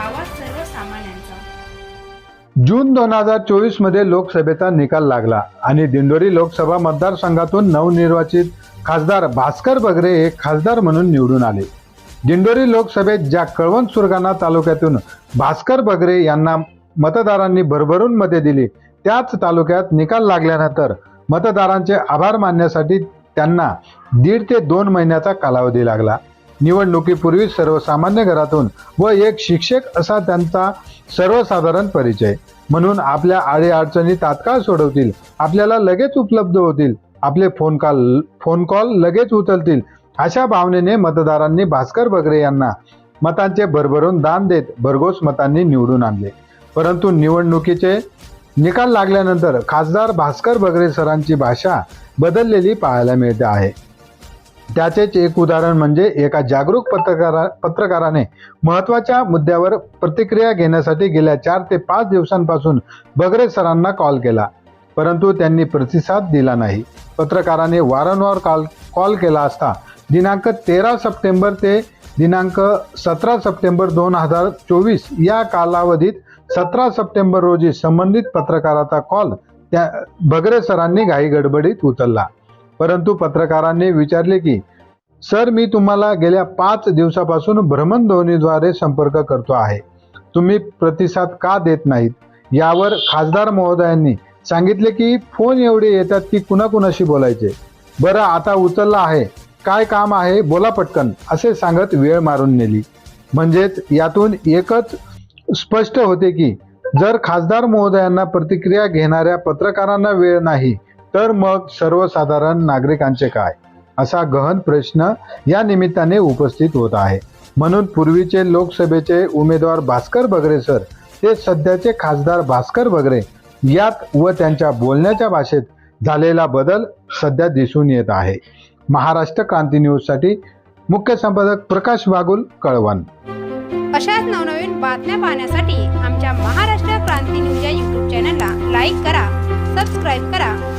आवाज सर्वसामान्यांचा. जून दोन हजार चोवीसमध्ये लोकसभेचा निकाल लागला आणि दिंडोरी लोकसभा मतदारसंघातून नवनिर्वाचित खासदार भास्कर बगरे हे खासदार म्हणून निवडून आले. दिंडोरी लोकसभेत ज्या कळवण सुरगाणा तालुक्यातून भास्कर बगरे यांना मतदारांनी भरभरून मते दिली त्याच तालुक्यात निकाल लागल्यानंतर मतदारांचे आभार मानण्यासाठी त्यांना दीड ते दोन महिन्याचा कालावधी लागला. निवडणुकीपूर्वी सर्वसामान्य घरातून व एक शिक्षक असा त्यांचा सर्वसाधारण परिचय. म्हणून आपल्या अडीअडचणी तात्काळ सोडवतील आपल्याला लगेच उपलब्ध होतील आपले फोन कॉल फोन कॉल लगेच उचलतील अशा भावनेने मतदारांनी भास्कर बगरे यांना मतांचे भरभरून दान देत भरघोस मतांनी निवडून आणले. परंतु निवडणुकीचे निकाल लागल्यानंतर खासदार भास्कर बगरे सरांची भाषा बदललेली पाहायला मिळते आहे. त्याचेच एक उदाहरण म्हणजे एका जागरूक पत्रकारा पत्रकाराने महत्त्वाच्या मुद्द्यावर प्रतिक्रिया घेण्यासाठी गेल्या चार ते पाच दिवसांपासून बगरे सरांना कॉल केला. परंतु त्यांनी प्रतिसाद दिला नाही. पत्रकाराने वारंवार कॉल कॉल केला असता दिनांक तेरा सप्टेंबर ते दिनांक सतरा सप्टेंबर दोन हजार चोवीस या कालावधीत सतरा सप्टेंबर रोजी संबंधित पत्रकाराचा कॉल त्या बगरे सरांनी घाई गडबडीत उचलला. परंतु पत्रकारांनी विचारले की सर मी तुम्हाला गेल्या पाच दिवसापासून भ्रमणध्वनीद्वारे संपर्क करतो आहे. तुम्ही प्रतिसाद का देत नाहीत? यावर खासदार महोदयांनी सांगितले की फोन एवढे येतात की कुणाकुणाशी बोलायचे? बरं आता उचलला आहे. काय काम आहे? बोला पटकन असे सांगत वेळ मारून नेली. म्हणजेच यातून एकच स्पष्ट होते की जर खासदार महोदयांना प्रतिक्रिया घेणाऱ्या पत्रकारांना वेळ नाही तर मग सर्वसाधारण नागरिकांचे काय? असा गहन प्रश्न या निमित्ताने उपस्थित होत आहे. म्हणून पूर्वीचे लोकसभेचे उमेदवार भास्कर बगरे सर ते सध्याचे खासदार भास्कर बगरे यात व त्यांच्या बोलण्याच्या भाषेत झालेला बदल सध्या दिसून येत आहे. महाराष्ट्र क्रांती न्यूजसाठी मुख्य संपादक प्रकाश बागुल कळवण. अशाच नवनवीन बातम्या पाहण्यासाठी आमच्या महाराष्ट्र क्रांती न्यूज या यूट्यूब चॅनलला लाईक करा सबस्क्राईब करा